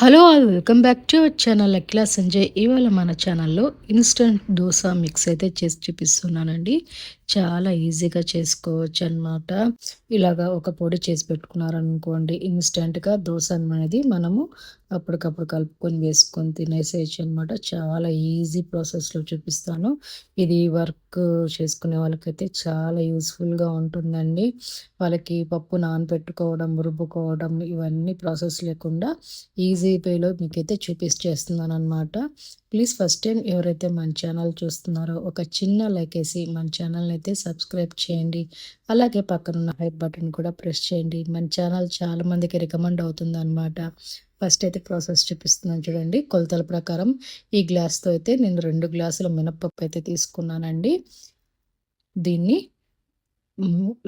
Hello all welcome back to our channel Akhila Sanjay. ఇవాళ మన ఛానల్లో ఇన్స్టంట్ దోశ మిక్స్ అయితే చేసి చూపిస్తున్నానండి. చాలా ఈజీగా చేసుకోవచ్చు అనమాట ఇలాగా ఒక పొడి చేసి పెట్టుకున్నారనుకోండి ఇన్స్టెంట్గా దోశ అనేది మనము అప్పటికప్పుడు కలుపుకొని వేసుకొని తినేసేయచ్చు అనమాట చాలా ఈజీ ప్రాసెస్లో చూపిస్తాను. ఇది వర్క్ చేసుకునే వాళ్ళకైతే చాలా యూస్ఫుల్గా ఉంటుందండి. వాళ్ళకి పప్పు నానబెట్టుకోవడం రుబ్బుకోవడం ఇవన్నీ ప్రాసెస్ లేకుండా ఈజీ వేలో మీకైతే చూపించేస్తున్నాను అనమాట ప్లీజ్ ఫస్ట్ టైం ఎవరైతే మన ఛానల్ చూస్తున్నారో ఒక చిన్న లైక్ వేసి మన ఛానల్ని అయితే సబ్స్క్రైబ్ చేయండి. అలాగే పక్కనున్న హైప్ బటన్ కూడా ప్రెస్ చేయండి. మన ఛానల్ చాలా మందికి రికమెండ్ అవుతుంది అనమాట ఫస్ట్ అయితే ప్రాసెస్ చూపిస్తున్నాను చూడండి. కొలతల ప్రకారం ఈ గ్లాస్తో అయితే నేను రెండు గ్లాసుల మినప్పప్పు అయితే తీసుకున్నానండి. దీన్ని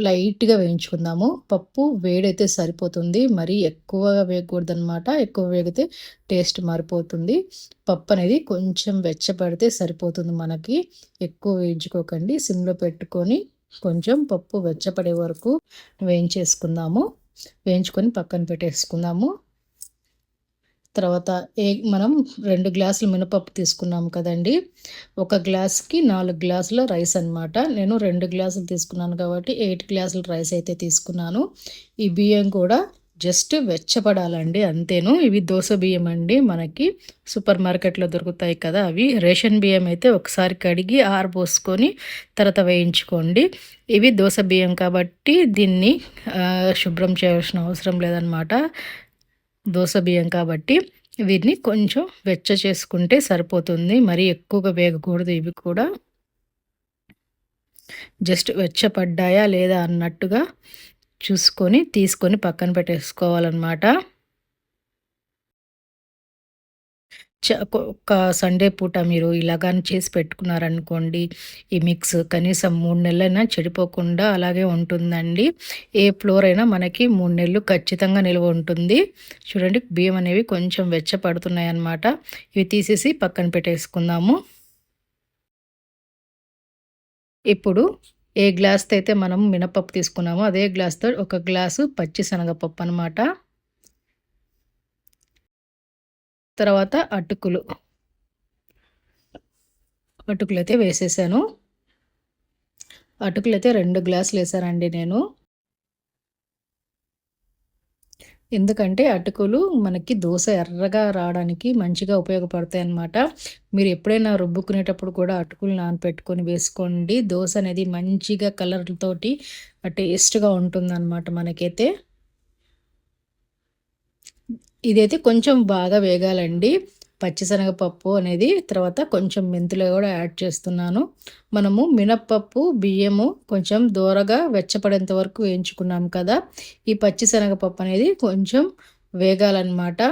లైట్గా వేయించుకుందాము. పప్పు వేడైతే సరిపోతుంది. మరీ ఎక్కువగా వేయకూడదు అనమాట ఎక్కువ వేగితే టేస్ట్ మారిపోతుంది. పప్పు అనేది కొంచెం వెచ్చపడితే సరిపోతుంది మనకి. ఎక్కువ వేయించుకోకండి. సిమ్లో పెట్టుకొని కొంచెం పప్పు వెచ్చపడే వరకు వేయించేసుకుందాము. వేయించుకొని పక్కన పెట్టేసుకుందాము. తర్వాత ఏ మనం రెండు గ్లాసులు మినపప్పు తీసుకున్నాం కదండి. ఒక గ్లాస్కి నాలుగు గ్లాసుల రైస్ అనమాట నేను రెండు గ్లాసులు తీసుకున్నాను కాబట్టి ఎయిట్ గ్లాసుల రైస్ అయితే తీసుకున్నాను. ఈ బియ్యం కూడా జస్ట్ వెచ్చపడాలండి అంతేను. ఇవి దోశ బియ్యం అండి మనకి. సూపర్ మార్కెట్లో దొరుకుతాయి కదా అవి. రేషన్ బియ్యం అయితే ఒకసారి కడిగి ఆరబోసుకొని తర్వాత వేయించుకోండి. ఇవి దోశ బియ్యం కాబట్టి దీన్ని శుభ్రం చేయాల్సిన అవసరం లేదనమాట దోశ బియ్యం కాబట్టి వీటిని కొంచెం వెచ్చ చేసుకుంటే సరిపోతుంది. మరి ఎక్కువగా వేగకూడదు. ఇవి కూడా జస్ట్ వెచ్చపడ్డాయా లేదా అన్నట్టుగా చూసుకొని తీసుకొని పక్కన పెట్టేసుకోవాలన్నమాట. ఒక సండే పూట మీరు ఇలాగాని చేసి పెట్టుకున్నారనుకోండి ఈ మిక్స్ కనీసం మూడు నెలలైనా చెడిపోకుండా అలాగే ఉంటుందండి. ఏ ఫ్లోర్ అయినా మనకి మూడు నెలలు ఖచ్చితంగా నిల్వ ఉంటుంది. చూడండి బియ్యం అనేవి కొంచెం వెచ్చపడుతున్నాయి అన్నమాట ఇవి తీసేసి పక్కన పెట్టేసుకుందాము. ఇప్పుడు ఏ గ్లాస్తో అయితే మనం మినపప్పు తీసుకున్నామో అదే గ్లాస్తో ఒక గ్లాసు పచ్చి శనగపప్పు అనమాట తర్వాత అటుకులు. అటుకులు అయితే వేసేసాను. అటుకులు అయితే రెండు గ్లాసులు వేసానండి నేను. ఎందుకంటే అటుకులు మనకి దోశ ఎర్రగా రావడానికి మంచిగా ఉపయోగపడతాయి అన్నమాట మీరు ఎప్పుడైనా రుబ్బుకునేటప్పుడు కూడా అటుకులు నానపెట్టుకొని వేసుకోండి. దోశ అనేది మంచిగా కలర్లతోటి టేస్ట్గా ఉంటుందన్నమాట మనకైతే. ఇదైతే కొంచెం బాగా వేగాలండి. పచ్చిశనగపప్పు అనేది తర్వాత కొంచెం మెంతులు కూడా యాడ్ చేస్తున్నాను. మనము మినప్పప్పు బియ్యము కొంచెం దూరగా వెచ్చపడేంత వరకు వేయించుకున్నాం కదా. ఈ పచ్చిశనగపప్పు అనేది కొంచెం వేగాలన్నమాట.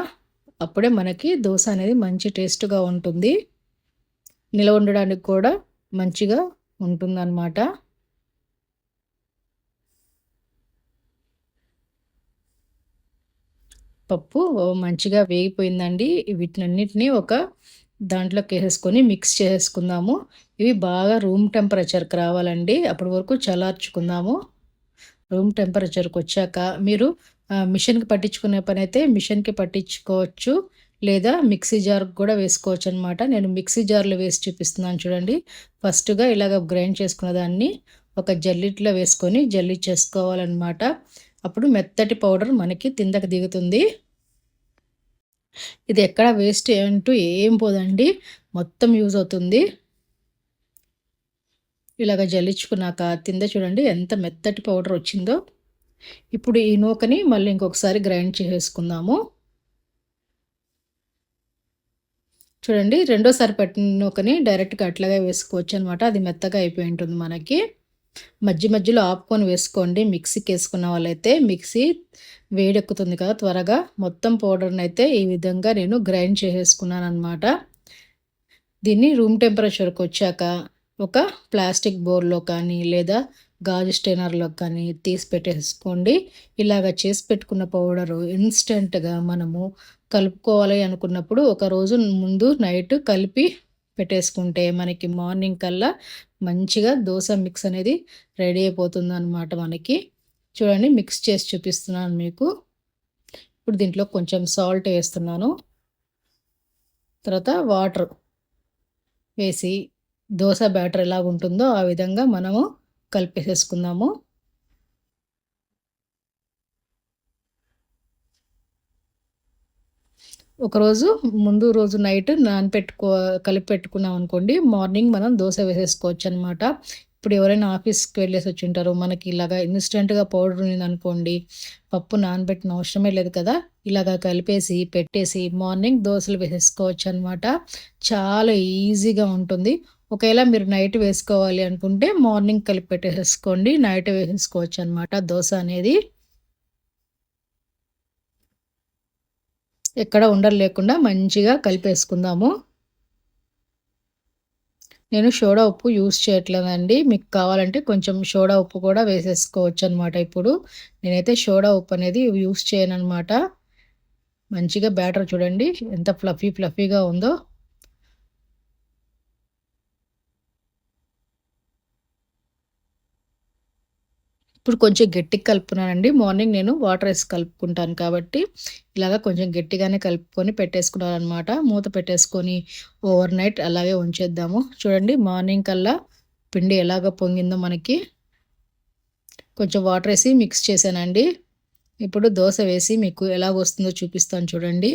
అప్పుడే మనకి దోశ అనేది మంచి టేస్ట్గా ఉంటుంది. నిలవ ఉండడానికి కూడా మంచిగా ఉంటుందన్నమాట. పప్పు మంచిగా వేగిపోయిందండి. వీటినన్నిటిని ఒక దాంట్లోకి వేసేసుకొని మిక్స్ చేసుకుందాము. ఇవి బాగా రూమ్ టెంపరేచర్కి రావాలండి. అప్పటి వరకు చల్లార్చుకుందాము. రూమ్ టెంపరేచర్కి వచ్చాక మీరు మిషన్కి పట్టించుకునే పని అయితే మిషన్కి పట్టించుకోవచ్చు. లేదా మిక్సీ జార్ కూడా వేసుకోవచ్చు అనమాట నేను మిక్సీ జార్లో వేసి చూపిస్తున్నాను చూడండి. ఫస్ట్గా ఇలాగ గ్రైండ్ చేసుకున్న దాన్ని ఒక జల్లిట్లో వేసుకొని జల్లి చేసుకోవాలన్నమాట. అప్పుడు మెత్తటి పౌడర్ మనకి తిందకు దిగుతుంది. ఇది ఎక్కడ వేస్ట్ అంటూ ఏం పోదండి మొత్తం యూజ్ అవుతుంది. ఇలాగ జల్లించుకున్నాక తింద చూడండి ఎంత మెత్తటి పౌడర్ వచ్చిందో. ఇప్పుడు ఈ నూకని మళ్ళీ ఇంకొకసారి గ్రైండ్ చేసేసుకుందాము. చూడండి రెండోసారి పెట్టిన నూకని డైరెక్ట్గా అట్లాగే వేసుకోవచ్చు అనమాట అది మెత్తగా అయిపోయి ఉంటుంది మనకి. మధ్య మధ్యలో ఆపుకొని వేసుకోండి. మిక్సీకి వేసుకున్న వాళ్ళైతే మిక్సీ వేడెక్కుతుంది కదా త్వరగా. మొత్తం పౌడర్ని అయితే ఈ విధంగా నేను గ్రైండ్ చేసేసుకున్నాను అనమాట దీన్ని రూమ్ టెంపరేచర్కి వచ్చాక ఒక ప్లాస్టిక్ బోర్లో కానీ లేదా గాజు స్టైనర్లో కానీ తీసి పెట్టేసుకోండి. ఇలాగ చేసి పెట్టుకున్న పౌడరు ఇన్స్టెంట్గా మనము కలుపుకోవాలి అనుకున్నప్పుడు ఒక రోజు ముందు నైట్ కలిపి పెట్టేసుకుంటే మనకి మార్నింగ్ కల్లా మంచిగా దోశ మిక్స్ అనేది రెడీ అయిపోతుంది అనమాట మనకి. చూడండి మిక్స్ చేసి చూపిస్తున్నాను మీకు. ఇప్పుడు దీంట్లో కొంచెం సాల్ట్ వేస్తున్నాను. తర్వాత వాటర్ వేసి దోశ బ్యాటర్ ఎలాగ ఉంటుందో ఆ విధంగా మనము కలిపేసేసుకుందాము. ఒకరోజు ముందు రోజు నైట్ నానపెట్టుకో కలిపి పెట్టుకున్నాం అనుకోండి మార్నింగ్ మనం దోశ వేసేసుకోవచ్చు అనమాట ఇప్పుడు ఎవరైనా ఆఫీస్కి వెళ్ళేసి వచ్చి ఉంటారు మనకి ఇలాగా ఇన్స్టెంట్గా పౌడర్ ఉందనుకోండి పప్పు నానబెట్టిన అవసరమే లేదు కదా ఇలాగా కలిపేసి పెట్టేసి మార్నింగ్ దోశలు వేసేసుకోవచ్చు అనమాట చాలా ఈజీగా ఉంటుంది. ఒకవేళ మీరు నైట్ వేసుకోవాలి అనుకుంటే మార్నింగ్ కలిపి పెట్టేసుకోండి నైట్ వేసేసుకోవచ్చు అనమాట దోశ అనేది. ఎక్కడ ఉండలు లేకుండా మంచిగా కలిపేసుకుందాము. నేను సోడా ఉప్పు యూస్ చేయట్లేదండి. మీకు కావాలంటే కొంచెం సోడా ఉప్పు కూడా వేసేసుకోవచ్చు అనమాట ఇప్పుడు. నేనైతే సోడా ఉప్పు అనేది యూస్ చేయను అనమాట మంచిగా బ్యాటర్ చూడండి ఎంత ఫ్లఫీ ఫ్లఫీగా ఉందో. ఇప్పుడు కొంచెం గట్టిగా కలుపుకున్నానండి మార్నింగ్ నేను వాటర్ వేసి కలుపుకుంటాను కాబట్టి ఇలాగ కొంచెం గట్టిగానే కలుపుకొని పెట్టేసుకున్నాను అనమాట మూత పెట్టేసుకొని ఓవర్ నైట్ అలాగే ఉంచేద్దాము. చూడండి మార్నింగ్ కల్లా పిండి ఎలాగ పొంగిందో మనకి. కొంచెం వాటర్ వేసి మిక్స్ చేశానండి. ఇప్పుడు దోశ వేసి మీకు ఎలాగొస్తుందో చూపిస్తాను చూడండి.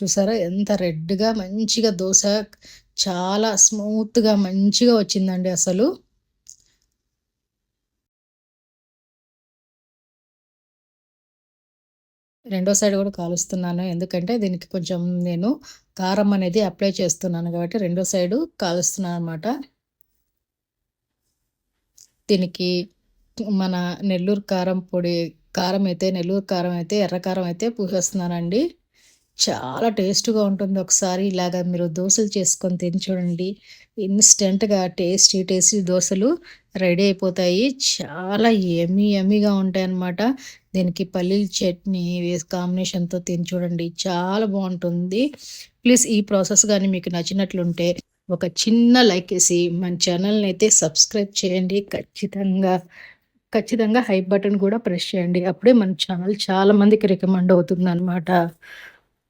చూసారా? ఎంత రెడ్గా మంచిగా దోశ చాలా స్మూత్గా మంచిగా వచ్చిందండి అసలు. రెండో సైడ్ కూడా కాలుస్తున్నాను. ఎందుకంటే దీనికి కొంచెం నేను కారం అనేది అప్లై చేస్తున్నాను కాబట్టి రెండో సైడు కాలుస్తున్నాను అనమాట దీనికి మన నెల్లూరు కారం పొడి కారం అయితే నెల్లూరు కారం అయితే ఎర్ర కారం అయితే పూసేస్తున్నానండి. చాలా టేస్ట్గా ఉంటుంది ఒకసారి ఇలాగ మీరు దోశలు చేసుకొని తిని చూడండి. ఇన్స్టెంట్గా టేస్టీ టేస్టీ దోశలు రెడీ అయిపోతాయి. చాలా ఎమీ ఎమీగా ఉంటాయి అన్నమాట. దీనికి పల్లీల చట్నీ వేసి కాంబినేషన్తో తిని చూడండి. చాలా బాగుంటుంది. ప్లీజ్ ఈ ప్రాసెస్ కానీ మీకు నచ్చినట్లుంటే ఒక చిన్న లైక్ వేసి మన ఛానల్ని అయితే సబ్స్క్రైబ్ చేయండి. ఖచ్చితంగా ఖచ్చితంగా హై బటన్ కూడా ప్రెస్ చేయండి. అప్పుడే మన ఛానల్ చాలా మందికి రికమెండ్ అవుతుంది అనమాట